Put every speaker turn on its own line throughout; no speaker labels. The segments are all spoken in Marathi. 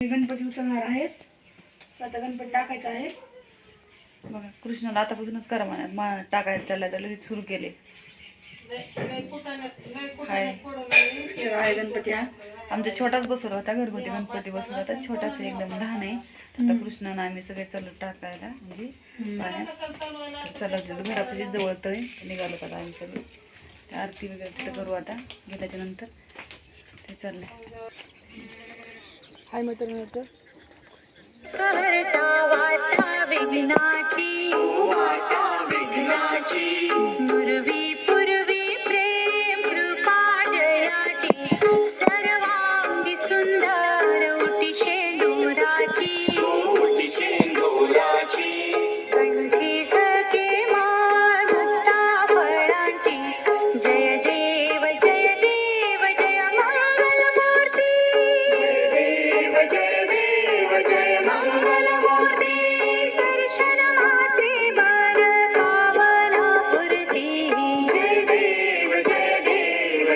गणपती उचलणार आहेत. आता गणपती टाकायचा आहे.
बघा कृष्णाला आतापासूनच करा म्हणा. मा टाकायला चालला तर लगेच सुरू केले.
हे आहे गणपती हा.
आमचा छोटाच बसवला होता घरगुती गणपती बसवला होता. छोटाच एकदम लहान आहे. आता कृष्णानं आम्ही सगळे चालू टाकायला म्हणजे पाण्यात घरापाशी जवळ तळे निघालो आता आम्ही सगळे. आरती वगैरे तिथं करू आता. गेल्याच्यानंतर. ते चाललंय.
हाय मैत्रिणी तर
करता वाटा विघ्नाची.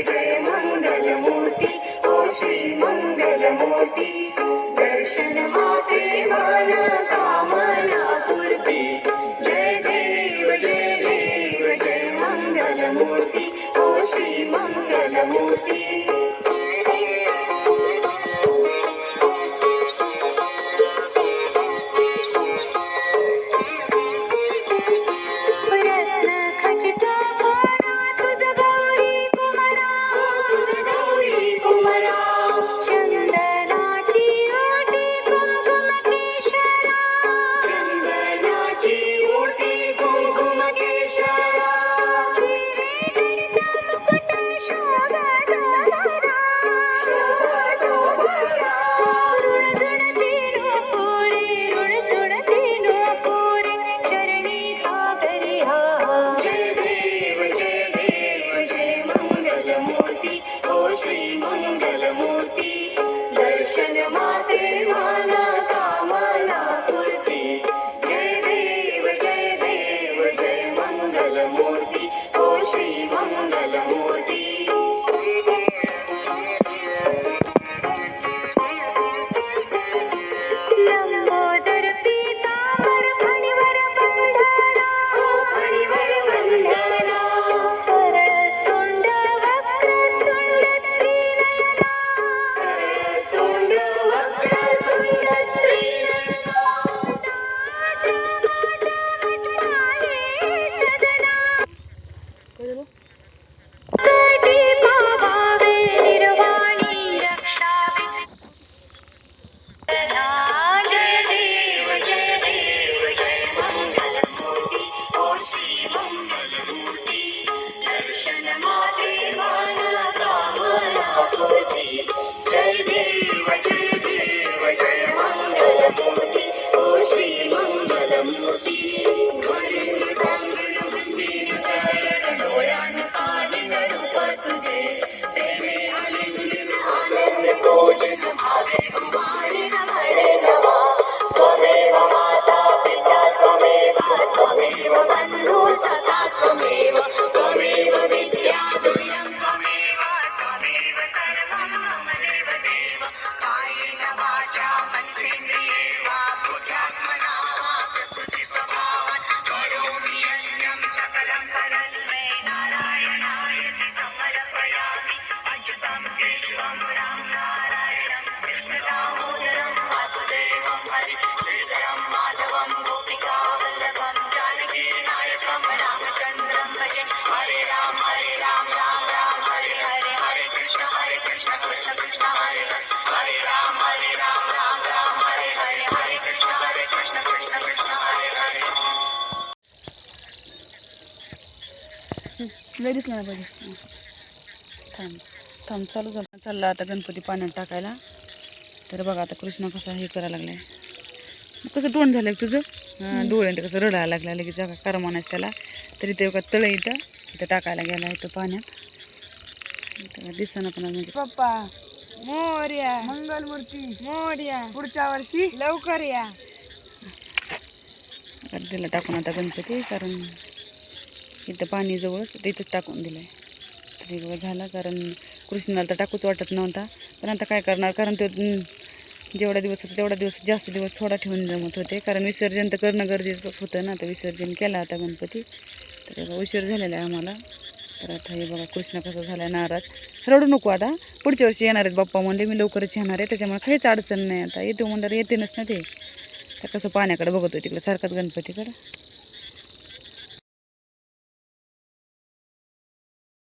जय मंगल मूर्ति ओ श्री मंगलमूर्ती दर्शन माते मन कामना पूर्ती जय देव जय देव जय मंगल मूर्ति माता पिता त्वमेव त्वमेव बन्धु सखा त्वमेव त्वमेव
लय दिसला ना पाहिजे.
थांब थांब चालू झालं. चालला आता गणपती पाण्यात टाकायला. तर बघा आता कृष्ण कसा हे करायला लागलाय. कसं तोंड झालंय तुझं? हा, डोळे ते कसं रडायला लागला लगेच जागा करा म्हणायचं त्याला. तरी ते का तळ इथं इथं टाकायला गेला इथं पाण्यात. दिसना पण म्हणजे.
पप्पा मोर्या मंगलमूर्ती मोर्या पुढच्या वर्षी. लवकर या.
दिला टाकून आता गणपती कारण इथं पाणी जवळच तिथंच टाकून दिलं आहे तरी बाबा झाला कारण कृष्णाला तर टाकूच वाटत नव्हता. पण आता काय करणार? कारण तो जेवढा दिवस होता तेवढा दिवस जास्त दिवस थोडा ठेवून जमत होते. कारण विसर्जन तर करणं गरजेचंच होतं ना. तर विसर्जन केलं आता गणपती. तर बाबा उशीर झालेला आहे आम्हाला. तर आता हे बघा कृष्ण कसा झाला नाराज. रडू नको आता. पुढच्या वर्षी येणार आहेत बाप्पा म्हणले मी लवकरच येणार आहे. त्याच्यामुळे काहीच अडचण नाही आता. येतो म्हणणार येते ना ते. तर कसं पाण्याकडे बघतो तिकडं सारखाच गणपतीकडं.